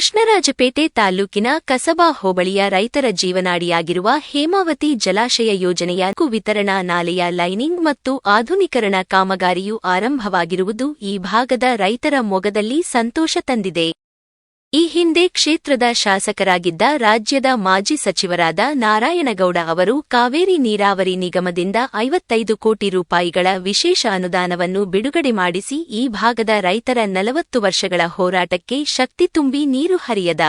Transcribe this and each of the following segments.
ಕೃಷ್ಣರಾಜಪೇಟೆ ತಾಲೂಕಿನ ಕಸಬಾ ಹೋಬಳಿಯ ರೈತರ ಜೀವನಾಡಿಯಾಗಿರುವ ಹೇಮಾವತಿ ಜಲಾಶಯ ಯೋಜನೆಯ ವಿತರಣಾ ನಾಲೆಯ ಲೈನಿಂಗ್ ಮತ್ತು ಆಧುನೀಕರಣ ಕಾಮಗಾರಿಯು ಆರಂಭವಾಗಿರುವುದು ಈ ಭಾಗದ ರೈತರ ಮೊಗದಲ್ಲಿ ಸಂತೋಷ ತಂದಿದೆ. ಈ ಹಿಂದೆ ಕ್ಷೇತ್ರದ ಶಾಸಕರಾಗಿದ್ದ ರಾಜ್ಯದ ಮಾಜಿ ಸಚಿವರಾದ ನಾರಾಯಣಗೌಡ ಅವರು ಕಾವೇರಿ ನೀರಾವರಿ ನಿಗಮದಿಂದ ಐವತ್ತೈದು ಕೋಟಿ ರೂಪಾಯಿಗಳ ವಿಶೇಷ ಅನುದಾನವನ್ನು ಬಿಡುಗಡೆ ಮಾಡಿಸಿ ಈ ಭಾಗದ ರೈತರ ನಲವತ್ತು ವರ್ಷಗಳ ಹೋರಾಟಕ್ಕೆ ಶಕ್ತಿ ತುಂಬಿ ನೀರು ಹರಿಯದ.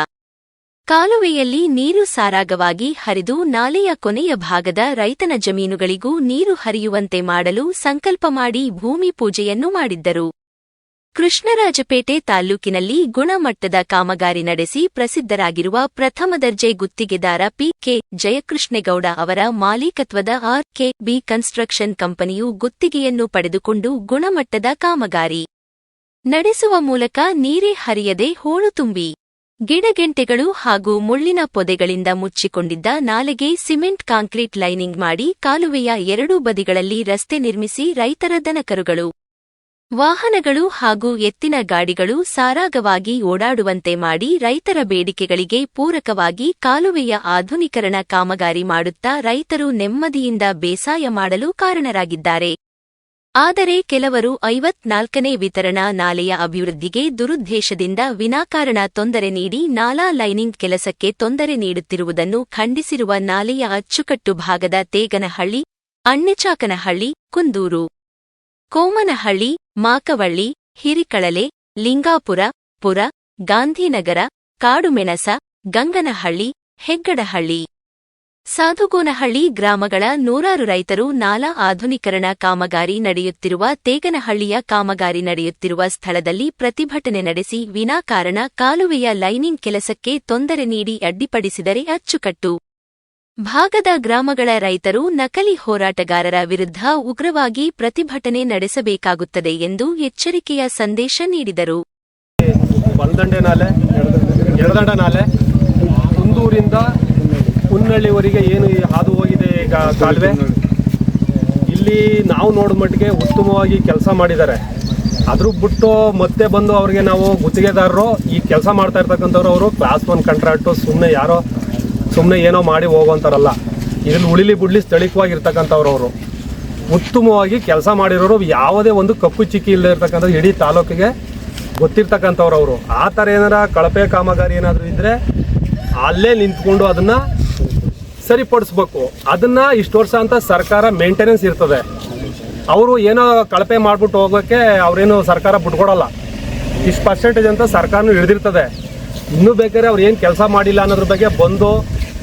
ಕಾಲುವೆಯಲ್ಲಿ ನೀರು ಸಾರಾಗವಾಗಿ ಹರಿದು ನಾಲೆಯ ಕೊನೆಯ ಭಾಗದ ರೈತನ ಜಮೀನುಗಳಿಗೂ ನೀರು ಹರಿಯುವಂತೆ ಮಾಡಲು ಸಂಕಲ್ಪ ಮಾಡಿ ಭೂಮಿ ಪೂಜೆಯನ್ನು ಮಾಡಿದ್ದರು. ಕೃಷ್ಣರಾಜಪೇಟೆ ತಾಲ್ಲೂಕಿನಲ್ಲಿ ಗುಣಮಟ್ಟದ ಕಾಮಗಾರಿ ನಡೆಸಿ ಪ್ರಸಿದ್ಧರಾಗಿರುವ ಪ್ರಥಮ ದರ್ಜೆ ಗುತ್ತಿಗೆದಾರ ಪಿ ಕೆ ಜಯಕೃಷ್ಣೇಗೌಡ ಅವರ ಮಾಲೀಕತ್ವದ ಆರ್ ಕೆ ಬಿ ಕನ್ಸ್ಟ್ರಕ್ಷನ್ ಕಂಪನಿಯು ಗುತ್ತಿಗೆಯನ್ನು ಪಡೆದುಕೊಂಡು ಗುಣಮಟ್ಟದ ಕಾಮಗಾರಿ ನಡೆಸುವ ಮೂಲಕ ನೀರೇ ಹರಿಯದೆ ಹೋಳು ತುಂಬಿ ಗಿಡಗೆಂಟೆಗಳು ಹಾಗೂ ಮುಳ್ಳಿನ ಪೊದೆಗಳಿಂದ ಮುಚ್ಚಿಕೊಂಡಿದ್ದ ನಾಲೆಗೆ ಸಿಮೆಂಟ್ ಕಾಂಕ್ರೀಟ್ ಲೈನಿಂಗ್ ಮಾಡಿ ಕಾಲುವೆಯ ಎರಡೂ ಬದಿಗಳಲ್ಲಿ ರಸ್ತೆ ನಿರ್ಮಿಸಿ ರೈತರ ದನಕರುಗಳು ವಾಹನಗಳು ಹಾಗೂ ಎತ್ತಿನ ಗಾಡಿಗಳು ಸಾರಾಗವಾಗಿ ಓಡಾಡುವಂತೆ ಮಾಡಿ ರೈತರ ಬೇಡಿಕೆಗಳಿಗೆ ಪೂರಕವಾಗಿ ಕಾಲುವೆಯ ಆಧುನೀಕರಣ ಕಾಮಗಾರಿ ಮಾಡುತ್ತಾ ರೈತರು ನೆಮ್ಮದಿಯಿಂದ ಬೇಸಾಯ ಮಾಡಲು ಕಾರಣರಾಗಿದ್ದಾರೆ. ಆದರೆ ಕೆಲವರು ಐವತ್ನಾಲ್ಕನೇ ವಿತರಣಾ ನಾಲೆಯ ಅಭಿವೃದ್ಧಿಗೆ ದುರುದ್ದೇಶದಿಂದ ವಿನಾಕಾರಣ ತೊಂದರೆ ನೀಡಿ ನಾಲಾ ಲೈನಿಂಗ್ ಕೆಲಸಕ್ಕೆ ತೊಂದರೆ ನೀಡುತ್ತಿರುವುದನ್ನು ಖಂಡಿಸಿರುವ ನಾಲೆಯ ಅಚ್ಚುಕಟ್ಟು ಭಾಗದ ತೇಗನಹಳ್ಳಿ, ಅಣ್ಣೆಚಾಕನಹಳ್ಳಿ, ಕುಂದೂರು. ಕೋಮನಹಳ್ಳಿ, ಮಾಕವಳ್ಳಿ, ಹಿರಿಕಳಲೆ, ಲಿಂಗಾಪುರ, ಪುರ, ಗಾಂಧಿನಗರ, ಕಾಡುಮೆಣಸ, ಗಂಗನಹಳ್ಳಿ, ಹೆಗ್ಗಡಹಳ್ಳಿ. ಸಾಧುಗೋನಹಳ್ಳಿ ಗ್ರಾಮಗಳ ನೂರಾರು ರೈತರು ನಾಲಾ ಆಧುನೀಕರಣ ಕಾಮಗಾರಿ ನಡೆಯುತ್ತಿರುವ ತೇಗನಹಳ್ಳಿಯ ಕಾಮಗಾರಿ ನಡೆಯುತ್ತಿರುವ ಸ್ಥಳದಲ್ಲಿ ಪ್ರತಿಭಟನೆ ನಡೆಸಿ ವಿನಾಕಾರಣ ಕಾಲುವೆಯ ಲೈನಿಂಗ್ ಕೆಲಸಕ್ಕೆ ತೊಂದರೆ ನೀಡಿ ಅಡ್ಡಿಪಡಿಸಿದರೆ ಅಚ್ಚುಕಟ್ಟು. ಭಾಗದ ಗ್ರಾಮಗಳ ರೈತರು ನಕಲಿ ಹೋರಾಟಗಾರರ ವಿರುದ್ಧ ಉಗ್ರವಾಗಿ ಪ್ರತಿಭಟನೆ ನಡೆಸಬೇಕಾಗುತ್ತದೆ ಎಂದು ಎಚ್ಚರಿಕೆಯ ಸಂದೇಶ ನೀಡಿದರು. ಕುಂದೂರಿಂದ ಹುನ್ನಳ್ಳಿವರೆಗೆ ಏನು ಹಾದು ಹೋಗಿದೆ ಈಗ ಕಾಲುವೆ? ಇಲ್ಲಿ ನಾವು ನೋಡಿದ ಮಟ್ಟಿಗೆ ಉತ್ತಮವಾಗಿ ಕೆಲಸ ಮಾಡಿದ್ದಾರೆ. ಅದ್ರ ಬಿಟ್ಟು ಮತ್ತೆ ಬಂದು ಅವ್ರಿಗೆ ನಾವು ಗುತ್ತಿಗೆದಾರರು, ಈ ಕೆಲಸ ಮಾಡ್ತಾ ಇರ್ತಕ್ಕಂಥವ್ರು ಅವರು ಕ್ಲಾಸ್ ಒನ್ ಕಾಂಟ್ರಾಕ್ಟು ಸುಮ್ಮನೆ ಯಾರೋ ಸುಮ್ಮನೆ ಏನೋ ಮಾಡಿ ಹೋಗುವಂತಾರಲ್ಲ ಇದ್ರಲ್ಲಿ ಉಳಿಲಿ ಬಿಡ್ಲಿ ಸ್ಥಳೀಯವಾಗಿರ್ತಕ್ಕಂಥವ್ರು ಅವರು. ಉತ್ತಮವಾಗಿ ಕೆಲಸ ಮಾಡಿರೋರು ಯಾವುದೇ ಒಂದು ಕಪ್ಪು ಚಿಕ್ಕಿ ಇಲ್ಲದೆ ಇರ್ತಕ್ಕಂಥದ್ದು ಇಡೀ ತಾಲೂಕಿಗೆ ಗೊತ್ತಿರ್ತಕ್ಕಂಥವ್ರು ಅವರು. ಆ ಥರ ಏನಾರ ಕಳಪೆ ಕಾಮಗಾರಿ ಏನಾದರೂ ಇದ್ದರೆ ಅಲ್ಲೇ ನಿಂತ್ಕೊಂಡು ಅದನ್ನು ಸರಿಪಡಿಸ್ಬೇಕು. ಅದನ್ನು ಇಷ್ಟು ವರ್ಷ ಅಂತ ಸರ್ಕಾರ ಮೇಂಟೆನೆನ್ಸ್ ಇರ್ತದೆ. ಅವರು ಏನೋ ಕಳಪೆ ಮಾಡಿಬಿಟ್ಟು ಹೋಗೋಕ್ಕೆ ಅವರೇನು ಸರ್ಕಾರ ಬಿಟ್ಕೊಡಲ್ಲ. ಇಷ್ಟು ಪರ್ಸೆಂಟೇಜ್ ಅಂತ ಸರ್ಕಾರನೂ ಹಿಡಿದಿರ್ತದೆ. ಇನ್ನೂ ಬೇಕಾದ್ರೆ ಅವ್ರು ಏನು ಕೆಲಸ ಮಾಡಿಲ್ಲ ಅನ್ನೋದ್ರ ಬಗ್ಗೆ ಬಂದು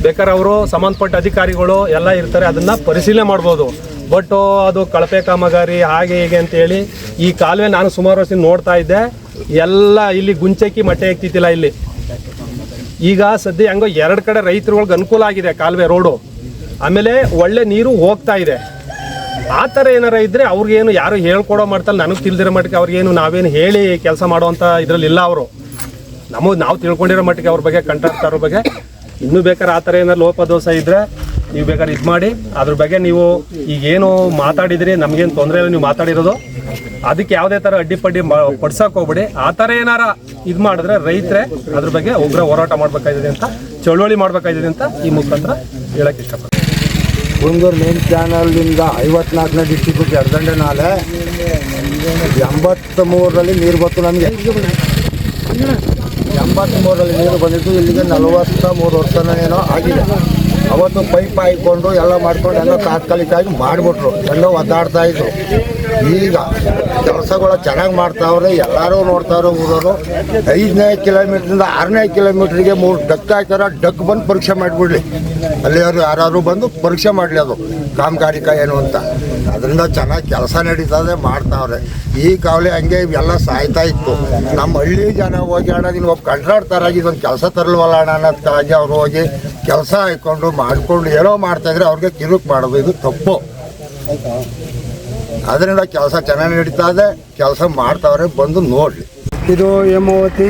ಬೇಕಾದ್ರೆ ಅವರು ಸಂಬಂಧಪಟ್ಟ ಅಧಿಕಾರಿಗಳು ಎಲ್ಲ ಇರ್ತಾರೆ, ಅದನ್ನು ಪರಿಶೀಲನೆ ಮಾಡ್ಬೋದು. ಬಟ್ ಅದು ಕಳಪೆ ಕಾಮಗಾರಿ ಹಾಗೆ ಹೀಗೆ ಅಂತೇಳಿ ಈ ಕಾಲುವೆ ನಾನು ಸುಮಾರು ವರ್ಷ ನೋಡ್ತಾ ಇದ್ದೆ. ಎಲ್ಲ ಇಲ್ಲಿ ಗುಂಚಕ್ಕಿ ಮಟ್ಟೆ ಆಗ್ತಿತ್ತಿಲ್ಲ ಇಲ್ಲಿ. ಈಗ ಸದ್ಯ ಹೆಂಗೋ ಎರಡು ಕಡೆ ರೈತರುಗಳಿಗೆ ಅನುಕೂಲ ಆಗಿದೆ ಕಾಲುವೆ ರೋಡು. ಆಮೇಲೆ ಒಳ್ಳೆ ನೀರು ಹೋಗ್ತಾ ಇದೆ. ಆ ಥರ ಏನಾರ ಇದ್ದರೆ ಅವ್ರಿಗೇನು ಯಾರು ಹೇಳ್ಕೊಡೋ ಮಾಡ್ತಲ್ಲ ನನಗೆ ತಿಳಿದಿರೋ ಮಟ್ಟಿಗೆ ಅವ್ರಿಗೇನು ನಾವೇನು ಹೇಳಿ ಕೆಲಸ ಮಾಡುವಂಥ ಇದರಲ್ಲಿ ಇಲ್ಲ ಅವರು. ನಮಗೆ ನಾವು ತಿಳ್ಕೊಂಡಿರೋ ಮಟ್ಟಿಗೆ ಅವ್ರ ಬಗ್ಗೆ ಕಂಟ್ರಾಕ್ಟರ್ ಬಗ್ಗೆ. ಇನ್ನೂ ಬೇಕಾದ್ರೆ ಆ ಥರ ಏನಾರು ಲೋಪದೋಷ ಇದ್ದರೆ ನೀವು ಬೇಕಾದ್ರೆ ಇದು ಮಾಡಿ. ಅದ್ರ ಬಗ್ಗೆ ನೀವು ಈಗೇನು ಮಾತಾಡಿದ್ರಿ, ನಮಗೇನು ತೊಂದರೆ ಇಲ್ಲ, ನೀವು ಮಾತಾಡಿರೋದು. ಅದಕ್ಕೆ ಯಾವುದೇ ಥರ ಅಡ್ಡಿಪಡ್ಡಿ ಪಡ್ಸಕ್ಕೆ ಹೋಗ್ಬಿಡಿ. ಆ ಥರ ಏನಾರ ಇದು ಮಾಡಿದ್ರೆ ರೈತರೇ ಅದ್ರ ಬಗ್ಗೆ ಉಗ್ರ ಹೋರಾಟ ಮಾಡ್ಬೇಕಾಗಿದೆ ಅಂತ, ಚಳುವಳಿ ಮಾಡ್ಬೇಕಾಗಿದೆ ಅಂತ ಈ ಮುಖಾಂತರ ಹೇಳಕ್ಕೆ ಇಷ್ಟಪಡ್ತೀನಿ. ಕುಂದೂರು ಮೇನ್ ಚಾನಲ್ನಿಂದ ಐವತ್ನಾಲ್ಕನೇ ಡಿಸ್ಟ್ರಿಬ್ಯೂಟ್ ಎಡದಂಡೆ ನಾಳೆ ಎಂಬತ್ತ ಮೂರರಲ್ಲಿ ನೀರು ಬರ್ತು ನಮಗೆ. ಎಂಬತ್ತ್ಮೂರರಲ್ಲಿ ನೀರು ಬಂದಿದ್ದು, ಇಲ್ಲಿಗೆ ನಲವತ್ತ ಮೂರು ವರ್ಷನ ಏನೋ ಆಗಿದೆ. ಅವತ್ತು ಪೈಪ್ ಹಾಯ್ಕೊಂಡು ಎಲ್ಲ ಮಾಡ್ಕೊಂಡು ಎಲ್ಲ ತಾತ್ಕಾಲಿಕವಾಗಿ ಮಾಡಿಬಿಟ್ರು. ಎಲ್ಲ ಒದ್ದಾಡ್ತಾ ಇದ್ರು. ಈಗ ಕೆಲಸಗಳು ಚೆನ್ನಾಗಿ ಮಾಡ್ತಾವ್ರೆ, ಎಲ್ಲರೂ ನೋಡ್ತಾವ್ರೆ ಊರವರು. ಐದನೇ ಕಿಲೋಮೀಟ್ರಿಂದ ಆರನೇ ಕಿಲೋಮೀಟ್ರಿಗೆ ಮೂರು ಡಕ್ ಹಾಕ್ಯಾರ, ಡಕ್ ಬಂದು ಪರೀಕ್ಷೆ ಮಾಡಿಬಿಡ್ಲಿ. ಅಲ್ಲಿಯವರು ಯಾರು ಬಂದು ಪರೀಕ್ಷೆ ಮಾಡಲಿ ಅದು, ಕಾಮಗಾರಿಕ ಏನು ಅಂತ. ಅದರಿಂದ ಚೆನ್ನಾಗಿ ಕೆಲಸ ನಡೀತದೆ, ಮಾಡ್ತಾವ್ರೆ. ಈ ಕಾವಲೆ ಹಂಗೆ ಇವೆಲ್ಲ ಸಾಯ್ತಾ ಇತ್ತು. ನಮ್ಮ ಹಳ್ಳಿ ಜನ ಹೋಗಿ ಅಣ್ಣ, ನೀನು ಒಬ್ಬ ಕಂಟ್ರಾಡ್ತಾರಾಗಿ ಇದೊಂದು ಕೆಲಸ ತರಲ್ವಲ್ಲ ಅಣ್ಣ ಅನ್ನೋದಕ್ಕಾಗಿ ಅವ್ರು ಹೋಗಿ ಕೆಲಸ ಹಾಕ್ಕೊಂಡು ಮಾಡಿಕೊಂಡು ಏನೋ ಮಾಡ್ತಾಯಿದ್ರೆ ಅವ್ರಿಗೆ ಕಿರುಕು ಮಾಡೋದು, ಇದು ತಪ್ಪು. ಅದರಿಂದ ಕೆಲಸ ಚೆನ್ನಾಗಿ ನಡೀತಾ ಇದೆ, ಕೆಲಸ ಮಾಡ್ತಾವ್ರೆ ಬಂದು ನೋಡಲಿ. ಇದು ಹೇಮಾವತಿ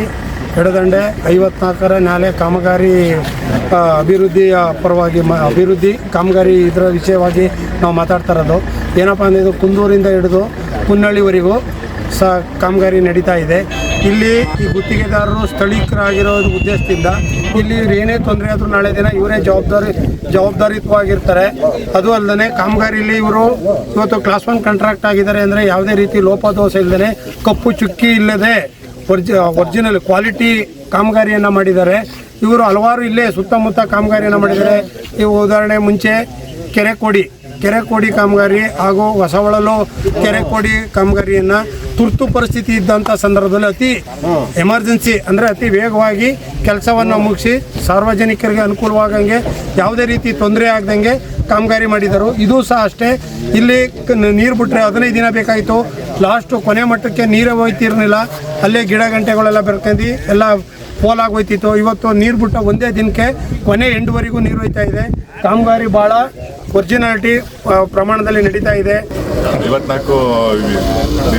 ಎಡದಂಡೆ ಐವತ್ನಾಲ್ಕರ ನಾಲೆ ಕಾಮಗಾರಿ ಅಭಿವೃದ್ಧಿಯ ಪರವಾಗಿ ಮ, ಅಭಿವೃದ್ಧಿ ಕಾಮಗಾರಿ ಇದರ ವಿಷಯವಾಗಿ ನಾವು ಮಾತಾಡ್ತಾ ಇರೋದು. ಏನಪ್ಪ ಅಂದರೆ ಇದು ಕುಂದೂರಿಂದ ಹಿಡಿದು ಕುನ್ನಳ್ಳಿವರೆಗೂ ಸಹ ಕಾಮಗಾರಿ ನಡೀತಾ ಇದೆ. ಇಲ್ಲಿ ಈ ಗುತ್ತಿಗೆದಾರರು ಸ್ಥಳೀಕರಾಗಿರೋ ಉದ್ದೇಶದಿಂದ ಇಲ್ಲಿ ಏನೇ ತೊಂದರೆ ಆದರೂ ನಾಳೆ ದಿನ ಇವರೇ ಜವಾಬ್ದಾರಿ ಜವಾಬ್ದಾರಿತ್ವವಾಗಿರ್ತಾರೆ ಅದು ಅಲ್ಲದೆ ಕಾಮಗಾರಿಲಿ ಇವರು ಇವತ್ತು ಕ್ಲಾಸ್ ಒನ್ ಕಾಂಟ್ರಾಕ್ಟ್ ಆಗಿದ್ದಾರೆ ಅಂದರೆ ಯಾವುದೇ ರೀತಿ ಲೋಪದೋಷ ಇಲ್ಲದೆ ಕಪ್ಪು ಚುಕ್ಕಿ ಇಲ್ಲದೆ ಒರ್ಜಿ ಒರ್ಜಿನಲ್ ಕ್ವಾಲಿಟಿ ಕಾಮಗಾರಿಯನ್ನು ಮಾಡಿದ್ದಾರೆ. ಇವರು ಹಲವಾರು ಇಲ್ಲೇ ಸುತ್ತಮುತ್ತ ಕಾಮಗಾರಿಯನ್ನು ಮಾಡಿದ್ದಾರೆ. ಇವು ಉದಾಹರಣೆ ಮುಂಚೆ ಕೆರೆ ಕೋಡಿ. ಕೆರೆ ಕೋಡಿ ಕಾಮಗಾರಿ ಹಾಗೂ ಹೊಸವಳಲು ಕೆರೆ ಕೋಡಿ ಕಾಮಗಾರಿಯನ್ನು ತುರ್ತು ಪರಿಸ್ಥಿತಿ ಇದ್ದಂಥ ಸಂದರ್ಭದಲ್ಲಿ ಅತಿ ಎಮರ್ಜೆನ್ಸಿ ಅಂದರೆ ಅತಿ ವೇಗವಾಗಿ ಕೆಲಸವನ್ನು ಮುಗಿಸಿ ಸಾರ್ವಜನಿಕರಿಗೆ ಅನುಕೂಲವಾಗಂಗೆ ಯಾವುದೇ ರೀತಿ ತೊಂದರೆ ಆಗದಂಗೆ ಕಾಮಗಾರಿ ಮಾಡಿದರು. ಇದು ಸಹ ಅಷ್ಟೇ. ಇಲ್ಲಿ ನೀರು ಬಿಟ್ಟರೆ ಹದಿನೈದು ದಿನ ಬೇಕಾಯಿತು. ಲಾಸ್ಟು ಕೊನೆ ಮಟ್ಟಕ್ಕೆ ನೀರೇ ಹೋಯ್ತಿರಲಿಲ್ಲ. ಅಲ್ಲೇ ಗಿಡ ಗಂಟೆಗಳೆಲ್ಲ ಬೆಳ್ಕೊಂಡು ಎಲ್ಲ ಪೋಲಾಗಿ ಹೋಯ್ತಿತ್ತು. ಇವತ್ತು ನೀರು ಬಿಟ್ಟ ಒಂದೇ ದಿನಕ್ಕೆ ಕೊನೆ ಎಂಟುವರೆಗೂ ನೀರು ಹೋಯ್ತಾ ಇದೆ. ಕಾಮಗಾರಿ ಭಾಳ ಒರಿಜಿನಾಲಿಟಿ ಪ್ರಮಾಣದಲ್ಲಿ ನಡೀತಾ ಇದೆ. ಐವತ್ನಾಲ್ಕು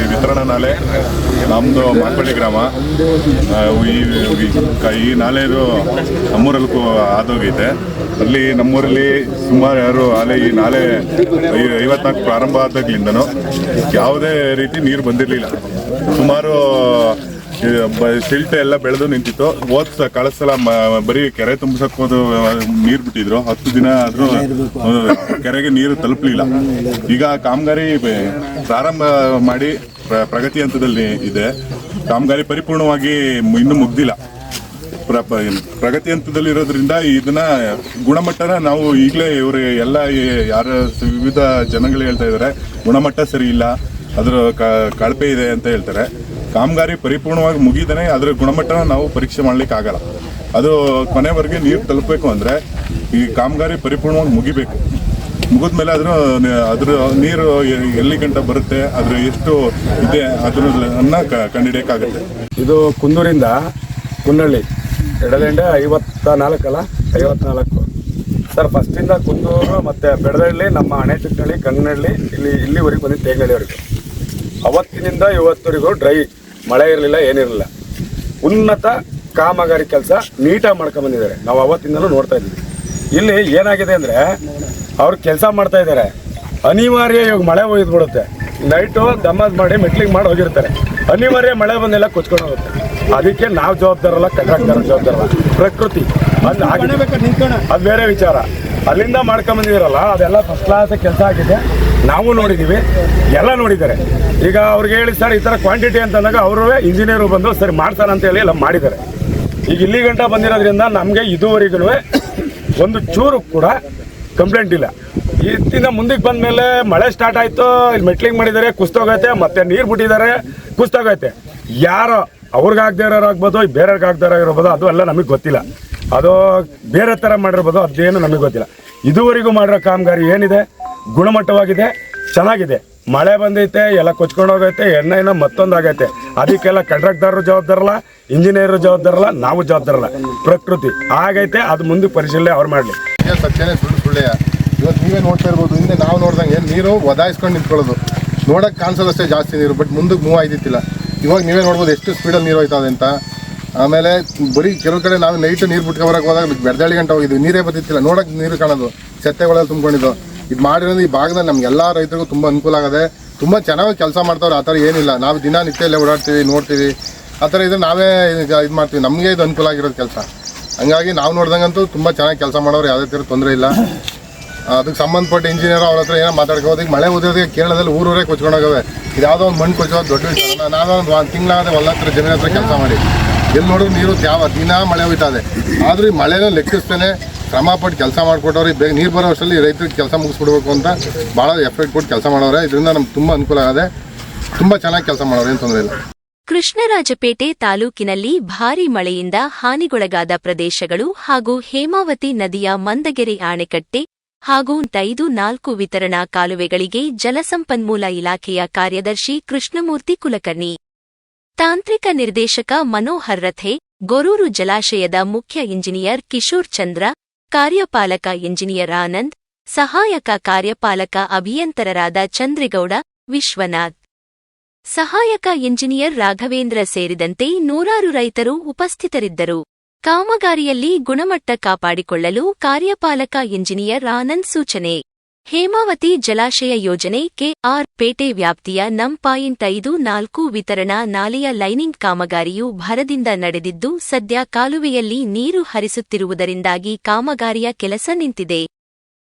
ವಿತರಣಾ ನಾಲೆ ನಮ್ಮದು ಮಾರ್ಪಳ್ಳಿ ಗ್ರಾಮ. ಈ, ಈ- ನಾಲೆದು ನಮ್ಮೂರಲ್ಲಿ ಆದೋಗೈತೆ. ಅಲ್ಲಿ ನಮ್ಮೂರಲ್ಲಿ ಸುಮಾರು ಯಾರು ಅಲೆ ಈ ನಾಲೆ ಐವತ್ನಾಲ್ಕು ಪ್ರಾರಂಭ ಆದಾಗ್ಲಿಂದನೂ ಯಾವುದೇ ರೀತಿ ನೀರು ಬಂದಿರಲಿಲ್ಲ. ಸುಮಾರು ಸಿಲ್ಟ್ ಎಲ್ಲ ಬೆಳೆದು ನಿಂತಿತ್ತು. ಓದ್ ಕಳಿಸಲ ಕಳೆದ ಸಲ ಬರೀ ಕೆರೆ ತುಂಬಿಸಕ್ ಹೋದ ನೀರು ಬಿಟ್ಟಿದ್ರು. ಹತ್ತು ದಿನ ಆದ್ರೂ ಕೆರೆಗೆ ನೀರು ತಲುಪಲಿಲ್ಲ. ಈಗ ಕಾಮಗಾರಿ ಪ್ರಾರಂಭ ಮಾಡಿ ಪ್ರ- ಪ್ರಗತಿ ಹಂತದಲ್ಲಿ ಇದೆ. ಕಾಮಗಾರಿ ಪರಿಪೂರ್ಣವಾಗಿ ಇನ್ನೂ ಮುಗ್ದಿಲ್ಲ. ಪ್ರ- ಪ್ರಗತಿ ಹಂತದಲ್ಲಿ ಇರೋದ್ರಿಂದ ಇದನ್ನ ಗುಣಮಟ್ಟನ ನಾವು ಈಗಲೇ ಇವರು ಎಲ್ಲ ಯಾರ ವಿವಿಧ ಜನಗಳು ಹೇಳ್ತಾ ಇದ್ದಾರೆ ಗುಣಮಟ್ಟ ಸರಿ ಇಲ್ಲ ಅದರ ಕಳಪೆ ಇದೆ ಅಂತ ಹೇಳ್ತಾರೆ. ಕಾಮಗಾರಿ ಪರಿಪೂರ್ಣವಾಗಿ ಮುಗಿದನೆ ಅದರ ಗುಣಮಟ್ಟನ ನಾವು ಪರೀಕ್ಷೆ ಮಾಡ್ಲಿಕ್ಕೆ ಆಗಲ್ಲ. ಅದು ಕೊನೆವರೆಗೆ ನೀರು ತಲುಪಬೇಕು ಅಂದ್ರೆ ಈ ಕಾಮಗಾರಿ ಪರಿಪೂರ್ಣವಾಗಿ ಮುಗಿಬೇಕು. ಮುಗಿದ್ಮೇಲೆ ಅದ್ರ ಅದ್ರ ನೀರು ಎಲ್ಲಿ ಗಂಟ ಬರುತ್ತೆ, ಅದ್ರ ಎಷ್ಟು ಇದೆ ಅದ್ರನ್ನ ಕಂಡಿಡಿಯಕ್ಕಾಗುತ್ತೆ ಇದು ಕುಂದೂರಿಂದ ಕುನ್ನಳ್ಳಿ ಎಡದಂಡೆ ಐವತ್ತ ನಾಲ್ಕಲ್ಲ ಐವತ್ನಾಲ್ಕು ಸರ್ ಫಸ್ಟಿಂದ ಕುಂದೂರು ಮತ್ತು ಬೆಡದಳ್ಳಿ ನಮ್ಮ ಅಣೆಚಿಟ್ಟಳ್ಳಿ ಕನ್ನಳ್ಳಿ ಇಲ್ಲಿ ಇಲ್ಲಿವರೆಗೆ ಬಂದಿದ್ದು ತೇಗಳ್ಳಿವರೆಗೂ ಅವತ್ತಿನಿಂದ ಇವತ್ತವರೆಗೂ ಡ್ರೈ ಮಳೆ ಇರಲಿಲ್ಲ ಏನಿರಲಿಲ್ಲ. ಉನ್ನತ ಕಾಮಗಾರಿ ಕೆಲಸ ನೀಟಾಗಿ ಮಾಡ್ಕೊಂಬಂದಿದ್ದಾರೆ ನಾವು ಅವತ್ತಿಂದಲೂ ನೋಡ್ತಾ ಇದ್ದೀವಿ. ಇಲ್ಲಿ ಏನಾಗಿದೆ ಅಂದರೆ ಅವ್ರು ಕೆಲಸ ಮಾಡ್ತಾ ಇದ್ದಾರೆ. ಅನಿವಾರ್ಯ ಇವಾಗ ಮಳೆ ಒಯ್ದು ಬಿಡುತ್ತೆ ನೈಟು ದಮ್ಮದ್ ಮಾಡಿ ಮೆಟ್ಲಿಗೆ ಮಾಡಿ ಹೋಗಿರ್ತಾರೆ. ಅನಿವಾರ್ಯ ಮಳೆ ಬಂದೆಲ್ಲ ಕೊಚ್ಕೊಂಡು ಹೋಗುತ್ತೆ. ಅದಕ್ಕೆ ನಾವು ಜವಾಬ್ದಾರಲ್ಲ ಕಂಟ್ರಾಕ್ಟರ್ ಜವಾಬ್ದಾರಲ್ಲ ಪ್ರಕೃತಿ ಅದು ಆಗಿ ಅದು ಬೇರೆ ವಿಚಾರ. ಅಲ್ಲಿಂದ ಮಾಡ್ಕೊಂಬಂದಿದ್ದೀರಲ್ಲ ಅದೆಲ್ಲ ಫಸ್ಟ್ ಕ್ಲಾಸ್ ಕೆಲಸ ಆಗಿದೆ. ನಾವು ನೋಡಿದ್ದೀವಿ ಎಲ್ಲ ನೋಡಿದ್ದಾರೆ. ಈಗ ಅವ್ರಿಗೆ ಹೇಳಿ, ಸರ್, ಈ ಥರ ಕ್ವಾಂಟಿಟಿ ಅಂತಂದಾಗ ಅವರು ಇಂಜಿನಿಯರು ಬಂದು ಸರಿ ಮಾಡ್ತಾರೆ ಅಂತ ಹೇಳಿ ಎಲ್ಲ ಮಾಡಿದ್ದಾರೆ. ಈಗ ಇಲ್ಲಿ ಗಂಟ ಬಂದಿರೋದ್ರಿಂದ ನಮಗೆ ಇದುವರೆಗೂ ಒಂದು ಚೂರು ಕೂಡ ಕಂಪ್ಲೇಂಟ್ ಇಲ್ಲ. ಇತ್ತಿನ ಮುಂದಕ್ಕೆ ಬಂದ ಮೇಲೆ ಮಳೆ ಸ್ಟಾರ್ಟ್ ಆಯಿತು, ಇಲ್ಲಿ ಮೆಟ್ಲಿಂಗ್ ಮಾಡಿದ್ದಾರೆ ಕುಸ್ತೋಗೈತೆ ಮತ್ತೆ ನೀರು ಬಿಟ್ಟಿದ್ದಾರೆ ಕುಸ್ತೋಗೈತೆ ಯಾರೋ ಅವ್ರಿಗಾಗದೇ ಇರೋರು ಆಗ್ಬೋದು ಬೇರೆಯವ್ರಿಗೆ ಆಗದೇ ಇರ್ಬೋದು ಅದು ಎಲ್ಲ ನಮಗೆ ಗೊತ್ತಿಲ್ಲ. ಅದು ಬೇರೆ ಥರ ಮಾಡಿರ್ಬೋದು, ಅದೇನು ನಮಗೆ ಗೊತ್ತಿಲ್ಲ. ಇದುವರೆಗೂ ಮಾಡಿರೋ ಕಾಮಗಾರಿ ಏನಿದೆ? ಗುಣಮಟ್ಟವಾಗಿದೆ, ಚೆನ್ನಾಗಿದೆ. ಮಳೆ ಬಂದೈತೆ, ಎಲ್ಲ ಕೊಚ್ಕೊಂಡು ಹೋಗೈತೆ ಎಣ್ಣೆನ ಮತ್ತೊಂದು ಆಗೈತೆ. ಅದಕ್ಕೆಲ್ಲ ಕಂಟ್ರಾಕ್ಟರ್ ಜವಾಬ್ದಾರಲ್ಲ ಇಂಜಿನಿಯರ್ ಜವಾಬ್ದಾರಲ್ಲ, ನಾವು ಜವಾಬ್ದಾರಲ್ಲ. ಪ್ರಕೃತಿ ಆಗೈತೆ, ಅದು ಮುಂದೆ ಪರಿಶೀಲನೆ ಅವ್ರು ಮಾಡಲಿ. ಸತ್ಯನೇ ಸುಳ್ಳು ಸುಳ್ಳೆಯ ಇವತ್ತು ನೀವೇ ನೋಡ್ತಾ ಇರ್ಬೋದು, ಹಿಂದೆ ನಾವು ನೋಡ್ದಂಗೆ ನೀರು ಒದಾಯಿಸ್ಕೊಂಡು ನಿಂತ್ಕೊಳ್ಳೋದು. ನೋಡಕ್ ಕಾಣಿಸೋದಷ್ಟೇ ಜಾಸ್ತಿ ನೀರು ಬಟ್ ಮುಂದಕ್ಕೆ ಮೂವ್ ಆಯ್ತಿತ್ತಿಲ್ಲ ಇವಾಗ ನೀವೇ ನೋಡ್ಬೋದು ಎಷ್ಟು ಸ್ಪೀಡಲ್ಲಿ ನೀರು ಹೋಯ್ತದೆ ಅಂತ. ಆಮೇಲೆ ಬರೀ ಕೆಲವು ಕಡೆ ನಾವು ನೈಟ್ ನೀರು ಬಿಟ್ಕೊಬರಕ್ಕೆ ಹೋದಾಗ ಬೆಡ್ದಾಳಿ ಗಂಟೆ ಹೋಗಿದ್ವಿ, ನೀರೇ ಬರ್ತಿತ್ತಿಲ್ಲ. ನೋಡಕ್ ನೀರು ಕಾಣೋದು, ಸೆತ್ತೆಗಳೆಲ್ಲ ತುಂಬ್ಕೊಂಡಿದ್ದು. ಇದು ಮಾಡಿರೋದು ಈ ಭಾಗದಲ್ಲಿ ನಮ್ಗೆ ಎಲ್ಲ ರೈತರಿಗೂ ತುಂಬ ಅನುಕೂಲ ಆಗದೆ ತುಂಬ ಚೆನ್ನಾಗಿ ಕೆಲಸ ಮಾಡ್ತಾವ್ರೆ, ಆ ಥರ ಏನಿಲ್ಲ. ನಾವು ದಿನ ನಿತ್ಯ ಇಲ್ಲೇ ಓಡಾಡ್ತೀವಿ, ನೋಡ್ತೀವಿ. ಆ ಥರ ಇದ್ರೆ ನಾವೇ ಇದು ಮಾಡ್ತೀವಿ. ನಮಗೆ ಇದು ಅನುಕೂಲ ಆಗಿರೋದು ಕೆಲಸ. ಹಂಗಾಗಿ ನಾವು ನೋಡ್ದಂಗಂತೂ ತುಂಬ ಚೆನ್ನಾಗಿ ಕೆಲಸ ಮಾಡೋರು ಯಾವುದೇ ಥರ ತೊಂದರೆ ಇಲ್ಲ. ಅದಕ್ಕೆ ಸಂಬಂಧಪಟ್ಟ ಇಂಜಿನಿಯರ್ ಅವ್ರ ಹತ್ರ ಏನೋ ಮಾತಾಡ್ಕೋದು ಈಗ ಮಳೆ ಓದಿರೋದಕ್ಕೆ ಕೇರಳದಲ್ಲಿ ಊರೂರೇ ಕೊಚ್ಕೊಂಡೋಗವೆ. ಇದು ಯಾವುದೋ ಒಂದು ಮಣ್ಣು ಕೊಚ್ಚೋದು ದೊಡ್ಡ ನಾ- ನಾನು ಒಂದು ಒಂದು ತಿಂಗಳಾದ ಹೊಲ ಹತ್ರ ಜಮೀನ ಹತ್ರ ಕೆಲಸ ಮಾಡಿ. ಎಲ್ಲಿ ನೋಡಿದ್ರು ನೀರು ಯಾವ ದಿನ ಮಳೆ ಹೋಯ್ತಾ ಇದೆ. ಆದರೂ ಈ ಮಳೆನ ಲೆಕ್ಕಿಸ್ತೇನೆ ಶ್ರಮ ಪಟ್ಟು ಕೆಲಸ ಮಾಡಿಕೊಟ್ಟವ್ರಿ ಬೇಗ ನೀರು ಬರೋ ಅಷ್ಟರಲ್ಲಿ ರೈತರಿಗೆ ಕೆಲಸ ಮುಗಿಸ್ಬಿಡ್ಬೇಕು ಅಂತ ಭಾಳ ಎಫೆಕ್ಟ್ ಕೊಟ್ಟು ಕೆಲಸ ಮಾಡೋರೆ. ಇದರಿಂದ ನಮ್ಗೆ ತುಂಬ ಅನುಕೂಲ ಆಗಿದೆ ತುಂಬ ಚೆನ್ನಾಗಿ ಕೆಲಸ ಮಾಡೋರು, ಏನು ತೊಂದರೆ ಇಲ್ಲ. ಕೃಷ್ಣರಾಜಪೇಟೆ ತಾಲೂಕಿನಲ್ಲಿ ಭಾರೀ ಮಳೆಯಿಂದ ಹಾನಿಗೊಳಗಾದ ಪ್ರದೇಶಗಳು ಹಾಗೂ ಹೇಮಾವತಿ ನದಿಯ ಮಂದಗೆರೆ ಆಣೆಕಟ್ಟೆ ಹಾಗೂ ಐದು ನಾಲ್ಕು ವಿತರಣಾ ಕಾಲುವೆಗಳಿಗೆ ಜಲಸಂಪನ್ಮೂಲ ಇಲಾಖೆಯ ಕಾರ್ಯದರ್ಶಿ ಕೃಷ್ಣಮೂರ್ತಿ ಕುಲಕರ್ಣಿ. ತಾಂತ್ರಿಕ ನಿರ್ದೇಶಕ ಮನೋಹರ್ ರಥೆ ಗೊರೂರು ಜಲಾಶಯದ ಮುಖ್ಯ ಇಂಜಿನಿಯರ್ ಕಿಶೋರ್ ಚಂದ್ರ, ಕಾರ್ಯಪಾಲಕ ಇಂಜಿನಿಯರ್ ಆನಂದ್, ಸಹಾಯಕ ಕಾರ್ಯಪಾಲಕ ಅಭಿಯಂತರರಾದ ಚಂದ್ರೇಗೌಡ, ವಿಶ್ವನಾಥ್. ಸಹಾಯಕ ಇಂಜಿನಿಯರ್ ರಾಘವೇಂದ್ರ ಸೇರಿದಂತೆ ನೂರಾರು ರೈತರು ಉಪಸ್ಥಿತರಿದ್ದರು. ಕಾಮಗಾರಿಯಲ್ಲಿ ಗುಣಮಟ್ಟ ಕಾಪಾಡಿಕೊಳ್ಳಲು ಕಾರ್ಯಪಾಲಕ ಇಂಜಿನಿಯರ್ ಆನಂದ್ ಸೂಚನೆ. ಹೇಮಾವತಿ ಜಲಾಶಯ ಯೋಜನೆ ಕೆಆರ್ ಪೇಟೆ ವ್ಯಾಪ್ತಿಯ ನಂ ಪಾಯಿಂಟ್ ಐದು ನಾಲ್ಕು ವಿತರಣಾ ನಾಲೆಯ ಲೈನಿಂಗ್ ಕಾಮಗಾರಿಯು ಭರದಿಂದ ನಡೆದಿದ್ದು ಸದ್ಯ ಕಾಲುವೆಯಲ್ಲಿ ನೀರು ಹರಿಸುತ್ತಿರುವುದರಿಂದಾಗಿ ಕಾಮಗಾರಿಯ ಕೆಲಸ ನಿಂತಿದೆ.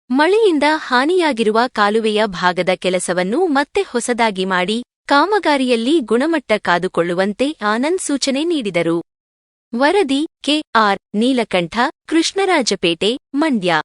ಮಳೆಯಿಂದ ಹಾನಿಯಾಗಿರುವ ಕಾಲುವೆಯ ಭಾಗದ ಕೆಲಸವನ್ನು ಮತ್ತೆ ಹೊಸದಾಗಿ ಮಾಡಿ ಕಾಮಗಾರಿಯಲ್ಲಿ ಗುಣಮಟ್ಟ ಕಾದುಕೊಳ್ಳುವಂತೆ ಆನಂದ್ ಸೂಚನೆ ನೀಡಿದರು. ವರದಿ ಕೆಆರ್ ನೀಲಕಂಠ, ಕೃಷ್ಣರಾಜಪೇಟೆ, ಮಂಡ್ಯ.